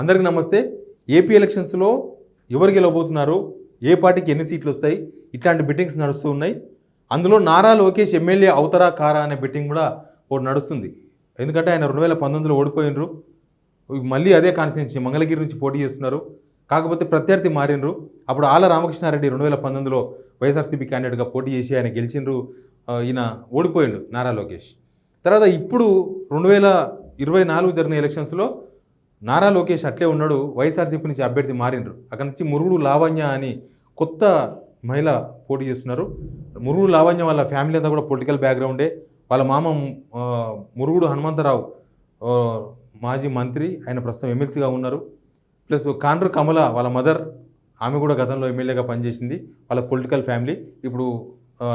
అందరికీ నమస్తే. ఏపీ ఎలక్షన్స్లో ఎవరు గెలవబోతున్నారు? ఏ పార్టీకి ఎన్ని సీట్లు వస్తాయి? ఇట్లాంటి బెట్టింగ్స్ నడుస్తూ ఉన్నాయి. అందులో నారా లోకేష్ ఎమ్మెల్యే అవుతారా కారా అనే బెట్టింగ్ కూడా ఒకటి నడుస్తుంది. ఎందుకంటే ఆయన రెండు వేల పంతొమ్మిదిలో ఓడిపోయినరు. మళ్ళీ అదే కాన్స్టిట్యూన్సీ మంగళగిరి నుంచి పోటీ చేస్తున్నారు. కాకపోతే ప్రత్యర్థి మారినరు అప్పుడు ఆల రామకృష్ణారెడ్డి రెండు వేల పంతొమ్మిదిలో వైఎస్ఆర్సీపీ క్యాండిడేట్గా పోటీ చేసి ఆయన గెలిచిండ్రు. ఈయన ఓడిపోయిండు నారా లోకేష్. తర్వాత ఇప్పుడు రెండు వేల ఇరవై నాలుగు జరిగిన ఎలక్షన్స్లో నారా లోకేష్ అట్లే ఉన్నాడు వైఎస్ఆర్సీపీ నుంచి అభ్యర్థి మారిండ్రు. అక్కడ నుంచి మురుగుడు లావణ్య అని కొత్త మహిళ పోటీ చేస్తున్నారు. మురుగుడు లావణ్య వాళ్ళ ఫ్యామిలీ అంతా కూడా పొలిటికల్ బ్యాక్గ్రౌండే. వాళ్ళ మామ మురుగుడు హనుమంతరావు మాజీ మంత్రి ఆయన ప్రస్తుతం ఎమ్మెల్సీగా ఉన్నారు. ప్లస్ కాండ్రు కమల వాళ్ళ మదర్ ఆమె కూడా గతంలో ఎమ్మెల్యేగా పనిచేసింది వాళ్ళ పొలిటికల్ ఫ్యామిలీ. ఇప్పుడు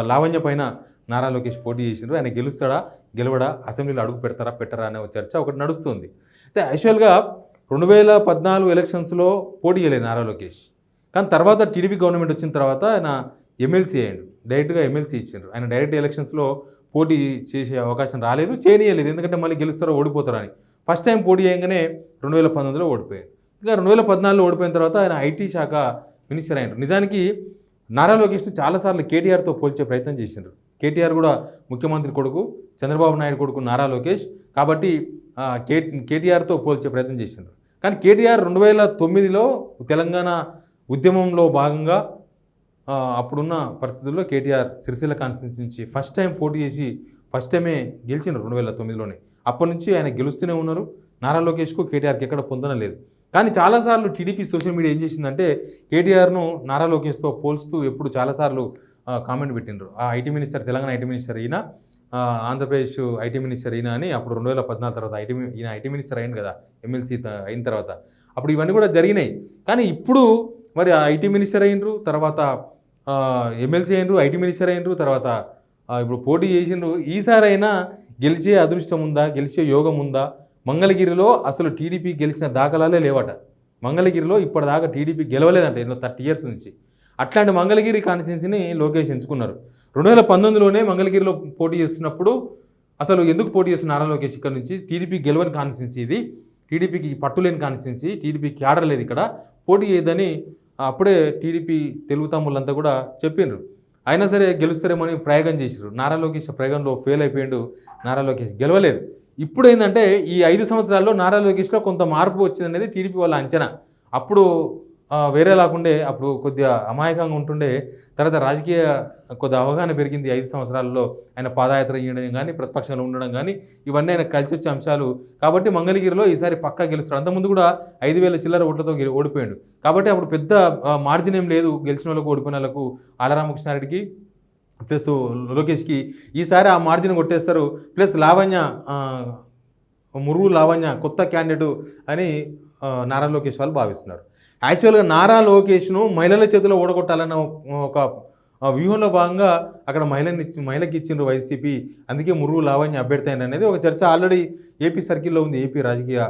లావణ్య పైన నారా లోకేష్ పోటీ చేసిండ్రు. ఆయన గెలుస్తాడా గెలవడా అసెంబ్లీలో అడుగు పెడతారా పెట్టరా అనే చర్చ ఒకటి నడుస్తుంది. అయితే యాక్చువల్గా రెండు వేల పద్నాలుగు ఎలక్షన్స్లో పోటీ చేయలేదు నారా లోకేష్. కానీ తర్వాత టీడీపీ గవర్నమెంట్ వచ్చిన తర్వాత ఆయన ఎమ్మెల్సీ అయ్యాడు. డైరెక్ట్గా ఎమ్మెల్సీ ఇచ్చిండ్రు. ఆయన డైరెక్ట్ ఎలక్షన్స్లో పోటీ చేసే అవకాశం రాలేదు చేయనీయలేదు ఎందుకంటే మళ్ళీ గెలుస్తారో ఓడిపోతారని ఫస్ట్ టైం పోటీ చేయగానే రెండు వేల పంతొమ్మిదిలో ఓడిపోయారు ఇంకా రెండు వేల పద్నాలుగులో ఓడిపోయిన తర్వాత ఆయన ఐటీ శాఖ మినిస్టర్ అయ్యారు నిజానికి నారా లోకేష్ను చాలాసార్లు కేటీఆర్తో పోల్చే ప్రయత్నం చేసిండ్రు. కేటీఆర్ కూడా ముఖ్యమంత్రి కొడుకు చంద్రబాబు నాయుడు కొడుకు నారా లోకేష్ కాబట్టి కే కేటీఆర్తో పోల్చే ప్రయత్నం చేసిండ్రు. కానీ కేటీఆర్ రెండు వేల తొమ్మిదిలో తెలంగాణ ఉద్యమంలో భాగంగా అప్పుడున్న పరిస్థితుల్లో కేటీఆర్ సిరిసిల్ల కాన్స్టిట్యూన్సీ నుంచి ఫస్ట్ టైం పోటీ చేసి ఫస్ట్ టైమే గెలిచిండ్రు రెండు వేల తొమ్మిదిలోనే. అప్పటి నుంచి ఆయన గెలుస్తూనే ఉన్నారు. నారా లోకేష్కు కేటీఆర్కి ఎక్కడ పొందడం లేదు. కానీ చాలాసార్లు టీడీపీ సోషల్ మీడియా ఏం చేసిందంటే కేటీఆర్ను నారా లోకేష్తో పోల్స్తూ ఎప్పుడు చాలాసార్లు కామెంట్ పెట్టిండ్రు. ఆ IT minister Telangana IT minister అయినా ఆంధ్రప్రదేశ్ ఐటీ మినిస్టర్ అయినా అని అప్పుడు రెండు వేల పద్నాలుగు తర్వాత ఐటీ ఈయన ఐటీ మినిస్టర్ అయింది కదా ఎమ్మెల్సీ అయిన తర్వాత. అప్పుడు ఇవన్నీ కూడా జరిగినాయి. కానీ ఇప్పుడు మరి ఆ ఐటీ మినిస్టర్ అయినరు తర్వాత ఎమ్మెల్సీ అయినరు ఐటీ మినిస్టర్ అయినరు తర్వాత ఇప్పుడు పోటీ చేసిండ్రు. ఈసారైనా గెలిచే అదృష్టం ఉందా గెలిచే యోగం ఉందా? మంగళగిరిలో అసలు టీడీపీ గెలిచిన దాఖలాలే లేవట. మంగళగిరిలో ఇప్పటిదాకా టీడీపీ గెలవలేదంట ఎన్నో థర్టీ ఇయర్స్ నుంచి. అట్లాంటి మంగళగిరి కాన్స్టిట్యున్సీని లోకేష్ ఎంచుకున్నారు. రెండు వేల పంతొమ్మిదిలోనే మంగళగిరిలో పోటీ చేస్తున్నప్పుడు అసలు ఎందుకు పోటీ చేస్తున్న నారా లోకేష్ ఇక్కడ నుంచి? టీడీపీ గెలవని కాన్స్టిట్యున్సీ ఇది. టీడీపీకి పట్టులేని కాన్స్టిట్యున్సీ. టీడీపీకి క్యాడర్ లేదు ఇక్కడ. పోటీ చేయదని అప్పుడే టీడీపీ తెలుగు తమ్ముళ్ళంతా కూడా చెప్పిండ్రు అయినా సరే గెలుస్తారేమని ప్రయోగం చేసిర్రు. నారా లోకేష్ ప్రయోగంలో ఫెయిల్ అయిపోయిండు. నారా లోకేష్ గెలవలేదు. ఇప్పుడు ఏంటంటే ఈ ఐదు సంవత్సరాల్లో నారా లోకేష్లో కొంత మార్పు వచ్చిందనేది టీడీపీ వాళ్ళ అంచనా. అప్పుడు వేరే లాకుండే అప్పుడు కొద్దిగా అమాయకంగా ఉంటుండే తర్వాత రాజకీయ కొద్ది అవగాహన పెరిగింది ఐదు సంవత్సరాల్లో. ఆయన పాదయాత్ర చేయడం కానీ ప్రతిపక్షంలో ఉండడం కానీ ఇవన్నీ ఆయన కలిసి వచ్చే అంశాలు. కాబట్టి మంగళగిరిలో ఈసారి పక్కా గెలుస్తాడు. అంతకుముందు కూడా ఐదు వేల చిల్లర ఓట్లతో ఓడిపోయాడు. కాబట్టి అప్పుడు పెద్ద మార్జిన్ ఏం లేదు గెలిచిన వాళ్ళకు ఓడిపోయిన వాళ్ళకు. ఆలరామకృష్ణారెడ్డికి ప్లస్ లోకేష్కి ఈసారి ఆ మార్జిన్ కొట్టేస్తారు. ప్లస్ లావణ్య మురుగు లావణ్య కొత్త క్యాండిడేట్ అని నారా లోకేష్ వాళ్ళు భావిస్తున్నారు. యాక్చువల్గా నారా లోకేష్ను మహిళల చేతిలో ఓడగొట్టాలన్న ఒక వ్యూహంలో భాగంగా అక్కడ మహిళని ఇచ్చి- మహిళకి ఇచ్చిండ్రు వైసీపీ. అందుకే మురుగు లావణ్య అభ్యర్థి అని అనేది ఒక చర్చ ఆల్రెడీ ఏపీ సర్కిల్లో ఉంది. ఏపీ రాజకీయ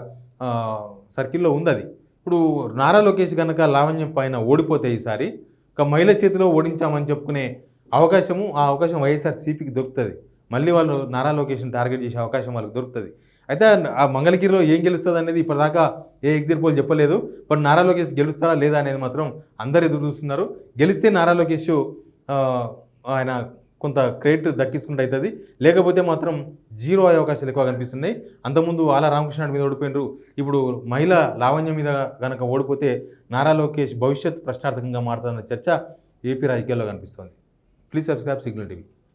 సర్కిల్లో ఉంది అది ఇప్పుడు నారా లోకేష్ కనుక లావణ్యం పైన ఓడిపోతే ఈసారి ఒక మహిళ చేతిలో ఓడించామని చెప్పుకునే అవకాశము ఆ అవకాశం వైఎస్ఆర్ సిపికి దొరుకుతుంది. మళ్ళీ వాళ్ళు నారా లోకేష్ని టార్గెట్ చేసే అవకాశం వాళ్ళకి దొరుకుతుంది. అయితే ఆ మంగళగిరిలో ఏం గెలుస్తుంది అనేది ఇప్పటిదాకా ఏ ఎగ్జిట్ పోల్ చెప్పలేదు. బట్ నారా లోకేష్ గెలుస్తాడా లేదా అనేది మాత్రం అందరు ఎదురు చూస్తున్నారు. గెలిస్తే నారా లోకేష్ ఆయన కొంత క్రెడిట్ దక్కించుకుంటే అవుతుంది లేకపోతే మాత్రం జీరో అయ్యే అవకాశాలు ఎక్కువ కనిపిస్తున్నాయి. అంతకుముందు ఆల రామకృష్ణ మీద ఓడిపోయినరు. ఇప్పుడు మహిళ లావణ్యం మీద కనుక ఓడిపోతే నారా లోకేష్ భవిష్యత్ ప్రశ్నార్థకంగా మారుతుందన్న చర్చ ఏపీ రాజకీయాల్లో కనిపిస్తుంది. Please subscribe Signal TV.